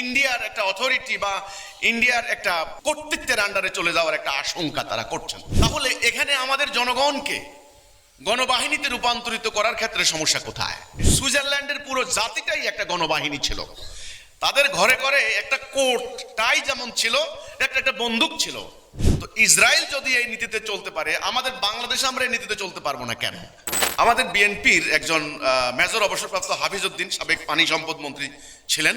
ইন্ডিয়ার একটা অথরিটি বা ইন্ডিয়ার একটা কর্তৃত্বের আন্ডারে চলে যাওয়ার একটা আশঙ্কা তারা করছেন। তাহলে এখানে আমাদের জনগণকে গণবাহিনীতে রূপান্তরিত করার ক্ষেত্রে সমস্যা কোথায়? সুইজারল্যান্ডের পুরো জাতিটাই একটা গণবাহিনী ছিল। তাদের ঘরে ঘরে একটা কোর্ট টাই যেমন ছিল, একটা একটা বন্দুক ছিল। তো ইসরায়েল যদি এই নীতিতে চলতে পারে, আমাদের বাংলাদেশে আমরা এই নীতিতে চলতে পারব না কেন? আমাদের বিএনপির একজন মেজর অবসরপ্রাপ্ত হাফিজ উদ্দিন সাবেক পানি সম্পদ মন্ত্রী ছিলেন।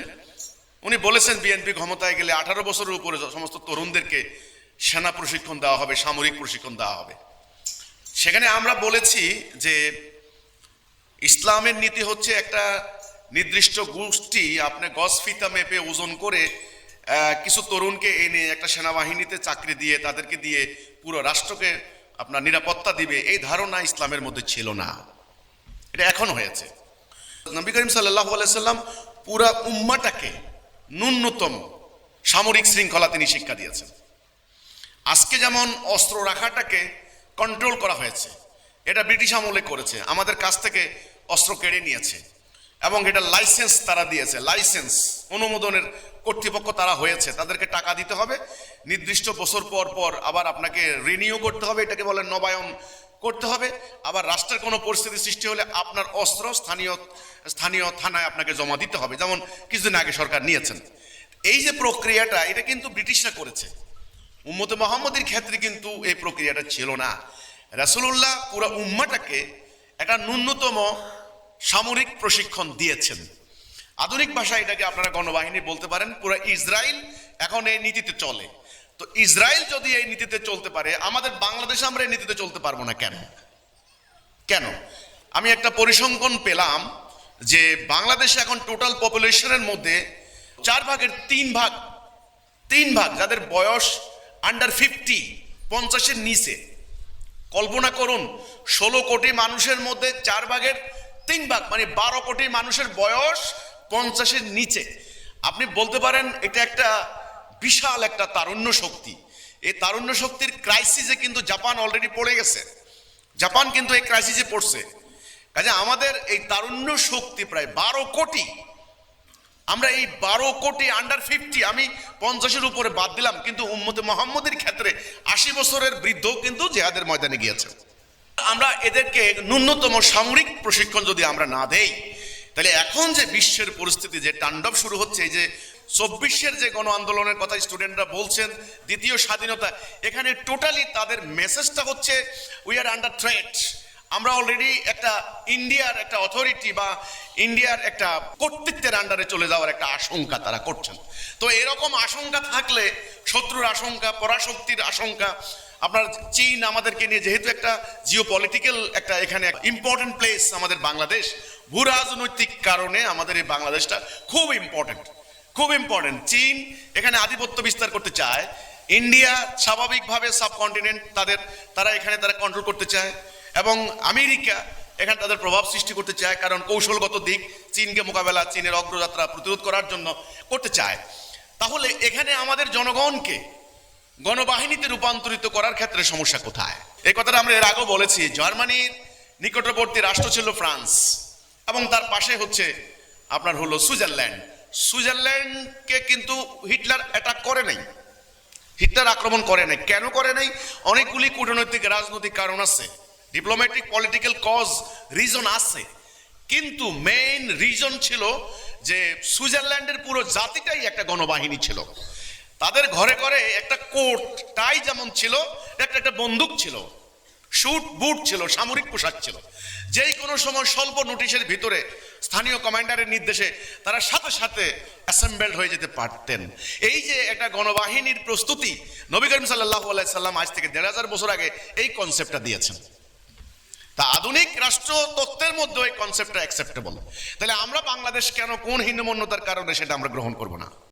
উনি বলেছেন বিএনপি ক্ষমতায় গেলে আঠারো বছরের উপরে সমস্ত তরুণদেরকে সেনা প্রশিক্ষণ দেওয়া হবে, সামরিক প্রশিক্ষণ দেওয়া হবে। সেখানে আমরা বলেছি যে ইসলামের নীতি হচ্ছে একটা নির্দিষ্ট গোষ্ঠী, আপনি গজ ফিতা মেপে ওজন করে কিছু তরুণকে এনে একটা সেনাবাহিনীতে চাকরি দিয়ে, তাদেরকে দিয়ে পুরো রাষ্ট্রকে আপনার নিরাপত্তা দিবে, এই ধারণা ইসলামের মধ্যে ছিল না। এটা এখন হয়েছে। নবী করিম সাল্লাহ সাল্লাম পুরা উম্মাটাকে ন্যূনতম সামরিক শৃঙ্খলা তিনি শিক্ষা দিয়েছেন। আজকে যেমন অস্ত্র রাখাটাকে কন্ট্রোল করা হয়েছে, এটা ব্রিটিশ আমলে করেছে, আমাদের কাছ থেকে অস্ত্র কেড়ে নিয়েছে, এবং এটা লাইসেন্স তারা দিয়েছে লাইসেন্স অনুমোদনের কর্তৃপক্ষ তারা হয়েছে, তাদেরকে টাকা দিতে হবে, নির্দিষ্ট বছর পর পর আবার আপনাকে রিনিউ করতে হবে, এটাকে বলে নবায়ন করতে হবে। আবার রাষ্ট্রের কোনো পরিস্থিতি সৃষ্টি হলে আপনার অস্ত্র স্থানীয় স্থানীয় থানায় আপনাকে জমা দিতে হবে। যেমন কিছুদিন আগে সরকার নিয়েছেন। এই যে প্রক্রিয়াটা, এটা কিন্তু ব্রিটিশরা করেছে। উম্মতে মোহাম্মদের ক্ষেত্রে কিন্তু এই প্রক্রিয়াটা ছিল না। রাসুলুল্লাহ পুরো উম্মাটাকে একটা ন্যূনতম সামরিক প্রশিক্ষণ দিয়েছেন। আধুনিক ভাষায় এটাকে আপনারা গণবাহিনী বলতে পারেন, পুরো ইসরায়েল এখন এই নীতিতে চলে। তো ইসরায়েল যদি এই নীতিতে চলতে পারে, আমাদের বাংলাদেশে আমরা এই নীতিতে চলতে পারব না কেন? কেন? আমি একটা পরিসংখ্যান পেলাম যে বাংলাদেশে এখন টোটাল পপুলেশনের মধ্যে চার ভাগের তিন ভাগ তিন ভাগ যাদের বয়স আন্ডার ফিফটি পঞ্চাশের নিচে। কল্পনা করুন, ষোলো কোটি মানুষের মধ্যে চার ভাগের তিন ভাগ মানে বারো কোটি মানুষের বয়স পঞ্চাশের নিচে। আপনি বলতে পারেন এটা একটা বিশাল একটা তারুণ্য শক্তি। এই তারুণ্য শক্তির ক্রাইসিসে কিন্তু জাপান অলরেডি পড়ে গেছে। জাপান কিন্তু এই ক্রাইসিসে পড়ছে। কাজে আমাদের এই তারুণ্য শক্তি প্রায় বারো কোটি। আমরা এই বারো কোটি আন্ডার ফিফটি আমি পঞ্চাশের উপরে বাদ দিলাম, কিন্তু উম্মতে মোহাম্মদের ক্ষেত্রে আশি বছরের বৃদ্ধ কিন্তু জেহাদের ময়দানে গিয়েছে। আমরা এদেরকে ন্যূনতম সামরিক প্রশিক্ষণ যদি আমরা না দেই, তাহলে এখন যে বিশ্বের পরিস্থিতি যে তাণ্ডব শুরু হচ্ছে, এই যে চব্বিশের যে গণ আন্দোলনের কথা স্টুডেন্টরা বলছেন, দ্বিতীয় স্বাধীনতা, এখানে টোটালি তাদের মেসেজটা হচ্ছে উই আর আন্ডার থ্রেট আমরা অলরেডি একটা ইন্ডিয়ার একটা অথরিটি বা ইন্ডিয়ার একটা কর্তৃত্বের আন্ডারে চলে যাওয়ার একটা আশঙ্কা তারা করছেন। তো এরকম আশঙ্কা থাকলে, শত্রুর আশঙ্কা, পরাশক্তির আশঙ্কা, আপনার চীন আমাদেরকে নিয়ে যেহেতু একটা জিও পলিটিক্যাল একটা এখানে ইম্পর্টেন্ট প্লেস আমাদের বাংলাদেশ ভূ রাজনৈতিক কারণে আমাদের এই বাংলাদেশটা খুব ইম্পর্টেন্ট খুব ইম্পর্টেন্ট চীন এখানে আধিপত্য বিস্তার করতে চায়। ইন্ডিয়া স্বাভাবিকভাবে সাবকন্টিনেন্ট তাদের, তারা এখানে তারা কন্ট্রোল করতে চায়। এবং আমেরিকা এখানে তাদের প্রভাব সৃষ্টি করতে চায়, কারণ কৌশলগত দিক চীনকে মোকাবেলা, চীনের অগ্রযাত্রা প্রতিরোধ করার জন্য করতে চায়। তাহলে এখানে আমাদের জনগণকে গণবাহিনীতে রূপান্তরিত করার ক্ষেত্রে সমস্যা কোথায়? এই কথাটা আমরা এর আগেও বলেছি, জার্মানির নিকটবর্তী রাষ্ট্র ছিল ফ্রান্স। এবং তার পাশে হচ্ছে আপনার হলো সুইজারল্যান্ড। সুইজারল্যান্ডকে কিন্তু হিটলার অ্যাটাক করে নাই। হিটলার আক্রমণ করে নাই। কেন করে নাই? অনেকগুলি কূটনৈতিক রাজনৈতিক কারণ আছে। ডিপ্লোম্যাটিক পলিটিক্যাল কজ রিজন আছে। কিন্তু মেইন রিজন ছিল যে সুইজারল্যান্ডের পুরো জাতিটাই একটা গণবাহিনী ছিল। তাদের ঘরে ঘরে একটা কোট টাই যেমন ছিল, একটা একটা বন্দুক ছিল। শুট, বুট ছিল, সামরিক পোশাক ছিল। যেই কোনো সময় স্বল্প নোটিশের ভিতরে স্থানীয় কমান্ডারের নির্দেশে তারা সাথে সাথে অ্যাসেম্বলড হয়ে যেতে পারতেন। এই যে একটা গণবাহিনীর প্রস্তুতি, নবী করিম সাল্লাহ সাল্লাম আজ থেকে দেড় হাজার বছর আগে এই কনসেপ্টটা দিয়েছেন। তা আধুনিক রাষ্ট্র তত্ত্বের মধ্যে এই কনসেপ্টটা অ্যাকসেপ্টেবল তাহলে আমরা বাংলাদেশ কেন কোন হীনমন্যতার কারণে সেটা আমরা গ্রহণ করব না?